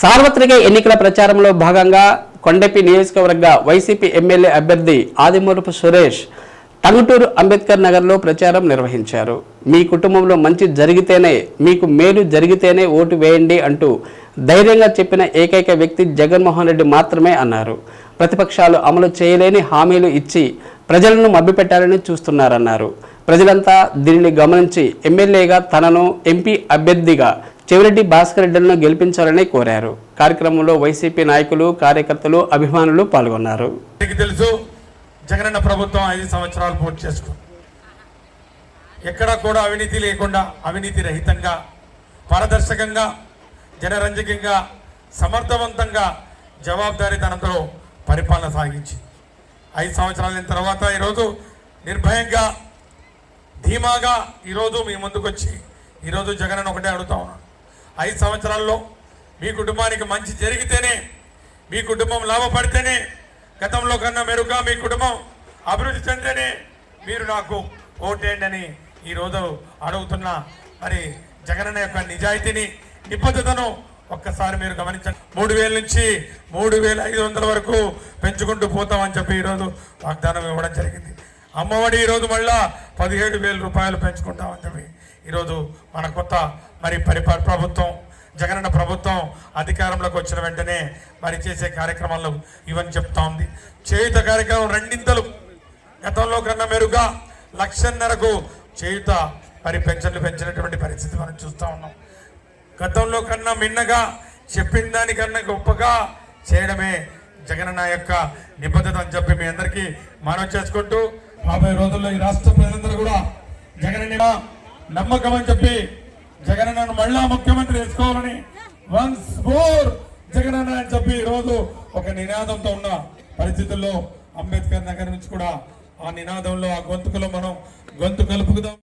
సార్వత్రిక ఎన్నికల ప్రచారంలో భాగంగా కొండపి నియోజకవర్గ వైసీపీ ఎమ్మెల్యే అభ్యర్థి ఆదిమూరపు సురేష్ టంగుటూరు అంబేద్కర్ నగర్లో ప్రచారం నిర్వహించారు. మీ కుటుంబంలో మంచి జరిగితేనే మీకు మేలు జరిగితేనే ఓటు వేయండి అంటూ ధైర్యంగా చెప్పిన ఏకైక వ్యక్తి జగన్మోహన్ రెడ్డి మాత్రమే అన్నారు. ప్రతిపక్షాలు అమలు చేయలేని హామీలు ఇచ్చి ప్రజలను మభ్యపెట్టాలని చూస్తున్నారన్నారు. ప్రజలంతా దీనిని గమనించి ఎమ్మెల్యేగా తనను ఎంపీ అభ్యర్థిగా చెవిరెడ్డి భాస్కర్ రెడ్డిలను గెలిపించాలని కోరారు. కార్యక్రమంలో వైసీపీ నాయకులు కార్యకర్తలు అభిమానులు పాల్గొన్నారు. తెలుసు జగనన్న ప్రభుత్వం ఐదు సంవత్సరాలు పూర్తి చేసుకుంది. ఎక్కడా కూడా అవినీతి లేకుండా అవినీతి రహితంగా పారదర్శకంగా జనరంజకంగా సమర్థవంతంగా జవాబుదారీతనంతో పరిపాలన సాగించి ఐదు సంవత్సరాల తర్వాత ఈరోజు నిర్భయంగా ధీమాగా ఈరోజు మీ ముందుకు వచ్చి ఈరోజు జగన్ ఒకటే అడుగుతా ఉన్నాను ఐదు సంవత్సరాల్లో మీ కుటుంబానికి మంచి జరిగితేనే మీ కుటుంబం లాభపడితేనే గతంలో కన్నా మెరుగ్గా మీ కుటుంబం అభివృద్ధి చెందితేనే మీరు నాకు ఓటేయండి అని ఈరోజు అడుగుతున్న మరి జగనన్న యొక్క నిజాయితీని నిబద్ధతను ఒక్కసారి మీరు గమనించండి. మూడు వేల నుంచి మూడు వేల ఐదు వందల వరకు పెంచుకుంటూ పోతామని చెప్పి ఈరోజు వాగ్దానం ఇవ్వడం జరిగింది. అమ్మఒడి ఈరోజు మళ్ళా పదిహేడు వేల రూపాయలు పెంచుకుంటామని చెప్పి ఈరోజు మన కొత్త మరి పరిపాల ప్రభుత్వం జగనన్న ప్రభుత్వం అధికారంలోకి వచ్చిన వెంటనే మరి చేసే కార్యక్రమాలు ఇవన్నీ చెప్తా ఉంది. చేయుత కార్యక్రమం రెండింతలు. గతంలో కన్నా మెరుగా లక్షన్నరకు చేయుత మరి పెన్షన్లు పెంచినటువంటి పరిస్థితి మనం చూస్తూ ఉన్నాం. గతంలో కన్నా మిన్నగా చెప్పిన దానికన్నా గొప్పగా చేయడమే జగనన్న యొక్క నిబద్ధత అని చెప్పి మీ అందరికీ మనవి చేసుకుంటూ రాబోయే రోజుల్లో ఈ రాష్ట్ర ప్రజలందరూ కూడా జగనన్న నమ్మకం అని చెప్పి జగనన్నను మళ్ళా ముఖ్యమంత్రి చేసుకోవాలని వన్స్ మోర్ జగనన్న అని చెప్పి ఈరోజు ఒక నినాదంతో ఉన్న పరిస్థితుల్లో అంబేద్కర్ నగర్ నుంచి కూడా ఆ నినాదంలో ఆ గొంతుకులో మనం గొంతు కలుపుకుదాం.